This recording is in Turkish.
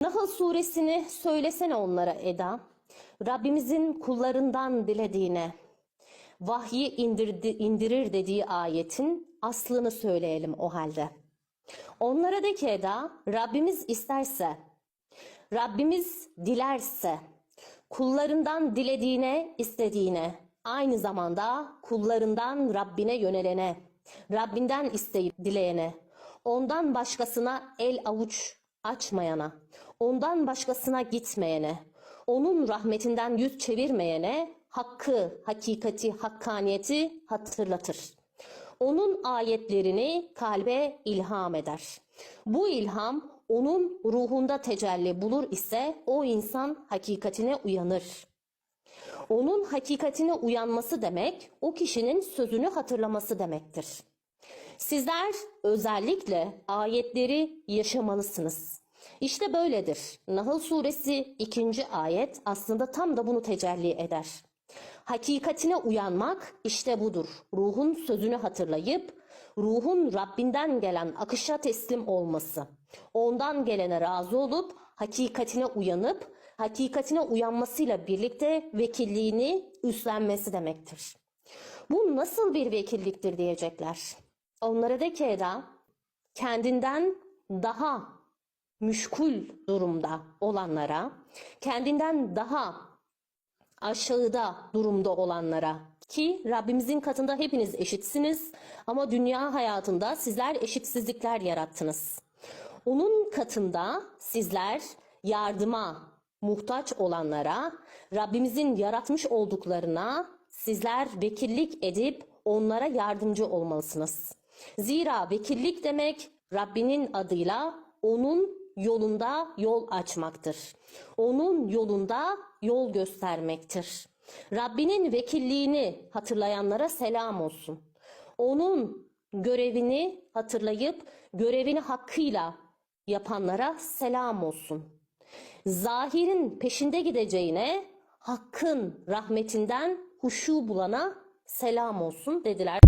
Nahl suresini söylesene onlara Eda. Rabbimizin kullarından dilediğine vahyi indirdi, indirir dediği ayetin aslını söyleyelim o halde. Onlara de ki Eda, Rabbimiz isterse, Rabbimiz dilerse, kullarından dilediğine, istediğine, aynı zamanda kullarından Rabbine yönelene, Rabbinden isteyip dileyene, ondan başkasına el avuç açmayana, ondan başkasına gitmeyene, onun rahmetinden yüz çevirmeyene hakkı, hakikati, hakkaniyeti hatırlatır. Onun ayetlerini kalbe ilham eder. Bu ilham onun ruhunda tecelli bulur ise o insan hakikatine uyanır. Onun hakikatine uyanması demek o kişinin sözünü hatırlaması demektir. Sizler özellikle ayetleri yaşamalısınız. İşte böyledir. Nahl suresi 2. ayet aslında tam da bunu tecelli eder. Hakikatine uyanmak işte budur. Ruhun sözünü hatırlayıp ruhun Rabbinden gelen akışa teslim olması. Ondan gelene razı olup hakikatine uyanıp hakikatine uyanmasıyla birlikte vekilliğini üstlenmesi demektir. Bu nasıl bir vekilliktir diyecekler. Onlara de ki Eda, kendinden daha müşkul durumda olanlara, kendinden daha aşağıda durumda olanlara ki Rabbimizin katında hepiniz eşitsiniz ama dünya hayatında sizler eşitsizlikler yarattınız. Onun katında sizler yardıma muhtaç olanlara, Rabbimizin yaratmış olduklarına sizler vekillik edip onlara yardımcı olmalısınız. Zira vekillik demek Rabbinin adıyla onun yolunda yol açmaktır. Onun yolunda yol göstermektir. Rabbinin vekilliğini hatırlayanlara selam olsun. Onun görevini hatırlayıp görevini hakkıyla yapanlara selam olsun. Zahirin peşinde gideceğine hakkın rahmetinden huşu bulana selam olsun dediler.